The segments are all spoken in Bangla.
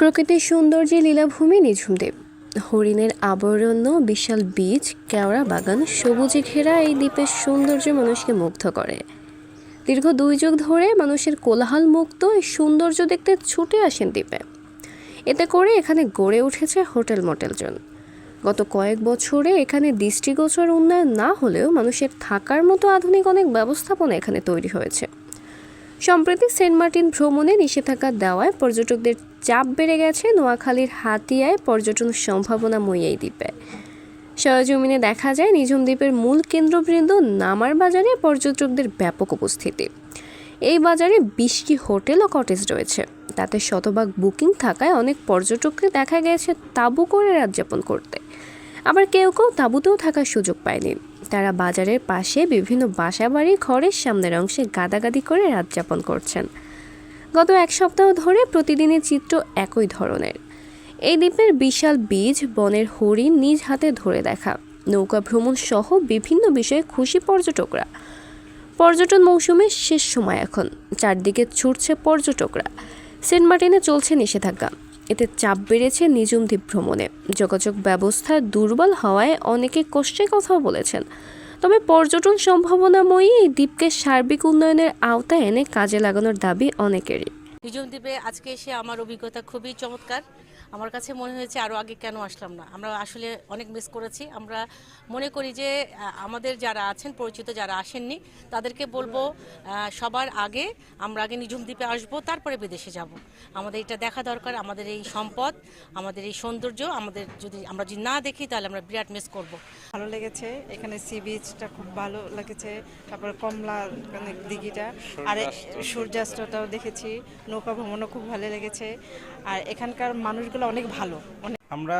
প্রকৃতির সৌন্দর্যে লীলাভূমি নিঝুম দ্বীপ হরিণের আবরণ্য, বিশাল বীজ, কেওড়া বাগান, সবুজে ঘেরা এই দ্বীপের সৌন্দর্য মানুষকে মুগ্ধ করে। দীর্ঘ দুই যুগ ধরে মানুষের কোলাহল মুক্ত এই সৌন্দর্য দেখতে ছুটে আসেন দ্বীপে। এতে করে এখানে গড়ে উঠেছে হোটেল মোটেলজন গত কয়েক বছরে এখানে দৃষ্টিগোচর উন্নয়ন না হলেও মানুষের থাকার মতো আধুনিক অনেক ব্যবস্থাপনা এখানে তৈরি হয়েছে। সম্প্রতি সেন্ট মার্টিন ভ্রমণে নিষেধাজ্ঞা দেওয়ায় পর্যটকদের চাপ বেড়ে গেছে। নোয়াখালীর হাতিয়ায় পর্যটন সম্ভাবনাময়ী এই দ্বীপে। সরজমিনে দেখা যায়, নিঝুম দ্বীপের মূল কেন্দ্রবৃন্দ নামার বাজারে পর্যটকদের ব্যাপক উপস্থিতি। এই বাজারে বিশটি হোটেল ও কটেজ রয়েছে। তাতে শতভাগ বুকিং থাকায় অনেক পর্যটককে দেখা গেছে তাঁবু করে রাত যাপন করতে। আবার কেউ কেউ তাঁবুতেও থাকার সুযোগ পায়নি। তারা বাজারের পাশে বিভিন্ন বাসা বাসাবাড়ি ঘরের সামনের অংশে গাদাগাদি করে রাত যাপন করছেন। গত এক সপ্তাহ ধরে প্রতিদিনের চিত্র একই ধরনের। এই দ্বীপের বিশাল বীজ বনের হরিণ নিজ হাতে ধরে দেখা। নৌকা ভ্রমণ সহ বিভিন্ন বিষয়ে খুশি পর্যটকরা। পর্যটন মৌসুমের শেষ সময় এখন। চারদিকে ছুটছে পর্যটকরা। সেন্ট মার্টিনে চলছে নিষেধাজ্ঞা। এতে চাপ বেড়েছে নিজুম দ্বীপ ভ্রমণে যোগাযোগ ব্যবস্থা দুর্বল হওয়ায় অনেকে কষ্টে কথাও বলেছেন। তবে পর্যটন সম্ভাবনাময়ী এই দ্বীপকে সার্বিক উন্নয়নের আওতায় এনে কাজে লাগানোর দাবি অনেকেরই। নিঝুম দ্বীপে আজকে এসে আমার অভিজ্ঞতা খুবই চমৎকার। আমার কাছে মনে হয়েছে আরও আগে কেন আসলাম না। আমরা আসলে অনেক মিস করেছি। আমরা মনে করি যে আমাদের যারা আছেন পরিচিত যারা আসেননি তাদেরকে বলব সবার আগে আমরা আগে নিঝুম দ্বীপে আসব তারপরে বিদেশে যাব। আমাদের এটা দেখা দরকার আমাদের এই সম্পদ আমাদের এই সৌন্দর্য আমাদের যদি আমরা যদি না দেখি তাহলে আমরা বিরাট মিস করব। ভালো লেগেছে। এখানে সি বিচটা খুব ভালো লেগেছে তারপর কমলা মানে দিঘিটা। আর সূর্যাস্তটাও দেখেছি। নৌকা ভ্রমণও খুব ভালো লেগেছে। আর এখানকার মানুষগুলো অনেক ভালো। অনেক আমরা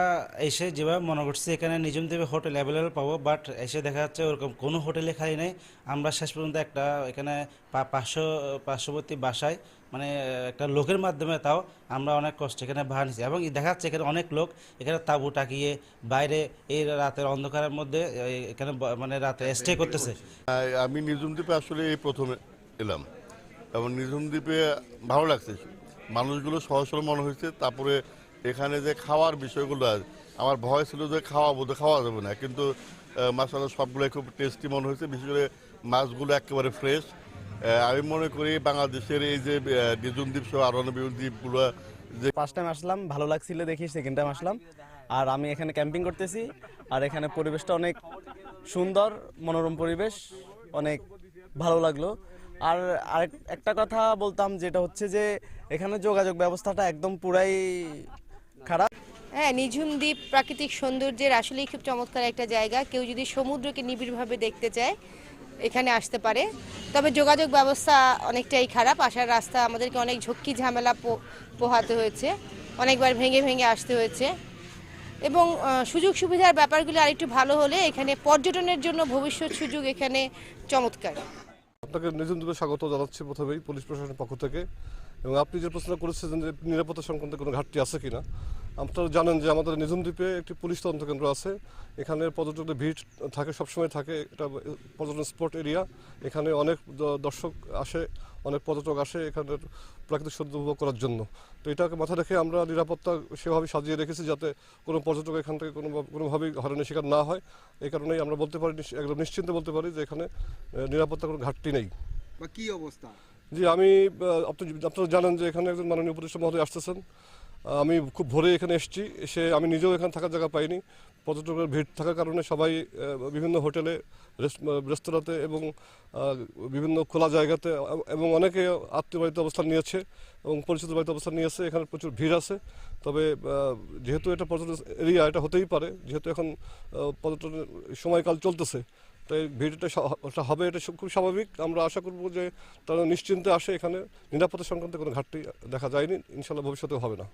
এসে যেভাবে মনে করছি এখানে নিজম দেবে হোটেল অ্যাভেলেবেল পাবো বাট এসে দেখা যাচ্ছে ওরকম কোনো হোটেলে খালি নেই। আমরা শেষ পর্যন্ত একটা এখানে পা- পাঁচশো পার্শ্ববর্তী বাসায় মানে একটা লোকের মাধ্যমে তাও আমরা অনেক কষ্ট এখানে ভাড়া নিচ্ছি এবং দেখা যাচ্ছে এখানে অনেক লোক এখানে তাঁবু টাকিয়ে বাইরে এই রাতের অন্ধকারের মধ্যে এখানে মানে রাতে স্টে করতেছে। আমি নিঝুম দ্বীপে আসলে এই প্রথমে এলাম। এবং নিঝুম দ্বীপে ভালো লাগছে। মানুষগুলো সহজ সরল মনে হয়েছে তারপরে এখানে যে খাওয়ার বিষয়গুলো আছে, আমার ভয় ছিল যে খাওয়া বোধ খাওয়া যাবে না কিন্তু মাসালা সবগুলো খুব টেস্টি মনে হয়েছে বিশেষ করে মাছগুলো একেবারে ফ্রেশ আমি মনে করি বাংলাদেশের এই যে নিঝুম দ্বীপ সহ আরও দ্বীপগুলো যে ফার্স্ট টাইম আসলাম ভালো লাগছিল দেখি সেকেন্ড টাইম আসলাম। আর আমি এখানে ক্যাম্পিং করতেছি আর এখানে পরিবেশটা অনেক সুন্দর মনোরম পরিবেশ অনেক ভালো লাগল। আর একটা কথা বলতাম যেটা হচ্ছে যে এখানে যোগাযোগ ব্যবস্থাটা একদম পুরাই খারাপ? হ্যাঁ নিঝুম দ্বীপ প্রাকৃতিক সৌন্দর্যের আসলেই খুব চমৎকার একটা জায়গা। কেউ যদি সমুদ্রকে নিবিড়ভাবে দেখতে চায়, এখানে আসতে পারে। তবে যোগাযোগ ব্যবস্থা অনেকটাই খারাপ। আসার রাস্তা আমাদেরকে অনেক ঝক্কি ঝামেলা পোহাতে হয়েছে। অনেকবার ভেঙে ভেঙে আসতে হয়েছে। এবং সুযোগ সুবিধার ব্যাপারগুলো আরেকটু ভালো হলে এখানে পর্যটনের জন্য ভবিষ্যৎ সুযোগ এখানে চমৎকার। আপনাকে নিজের দূরে স্বাগত জানাচ্ছি প্রথমেই পুলিশ প্রশাসনের পক্ষ থেকে। এবং আপনি যে প্রশ্ন করেছেন যে নিরাপত্তা সংক্রান্ত কোনো ঘাটতি আছে কিনা আপনারা জানেন যে আমাদের নিজম দ্বীপে একটি পুলিশ তদন্ত কেন্দ্র আছে। এখানে পর্যটকদের ভিড় থাকে সবসময় থাকে। এটা পর্যটন স্পট এরিয়া। এখানে অনেক দর্শক আসে অনেক পর্যটক আসে এখানের প্রাকৃতিক সৌন্দর্য উপভোগ করার জন্য। তো এটাকে মাথায় রেখে আমরা নিরাপত্তা সেভাবে সাজিয়ে রেখেছি যাতে কোনো পর্যটক এখান থেকে কোনো কোনোভাবেই হয়রানির শিকার না হয়। এই কারণেই আমরা বলতে পারি একদম নিশ্চিন্তে বলতে পারি যে এখানে নিরাপত্তা কোনো ঘাটতি নেই। বা কি অবস্থা? জি আমি আপনি আপনারা জানেন যে এখানে একজন মাননীয় উপদেষ্টা মহোদয় আসতেছেন। আমি খুব ভোরে এখানে এসেছি। এসে আমি নিজেও এখানে থাকার জায়গা পাইনি। পর্যটকের ভিড় থাকার কারণে সবাই বিভিন্ন হোটেলে রেস্তোরাঁতে এবং বিভিন্ন খোলা জায়গাতে এবং অনেকে আত্মীয় বাড়িতে অবস্থান নিয়েছে এবং পরিচিত বাড়িতে অবস্থান নিয়েছে। এখানে প্রচুর ভিড় আছে। তবে যেহেতু এটা পর্যটন এরিয়া, এটা হতেই পারে। যেহেতু এখন পর্যটনের সময়কাল চলতেছে, তাই ভিড়টা হবে, এটা খুব স্বাভাবিক। আমরা আশা করব যে তারা নিশ্চিন্তে আসে এখানে। নিরাপত্তা সংক্রান্ত কোনো ঘাটতি দেখা যায়নি। ইনশাল্লাহ ভবিষ্যতেও হবে না।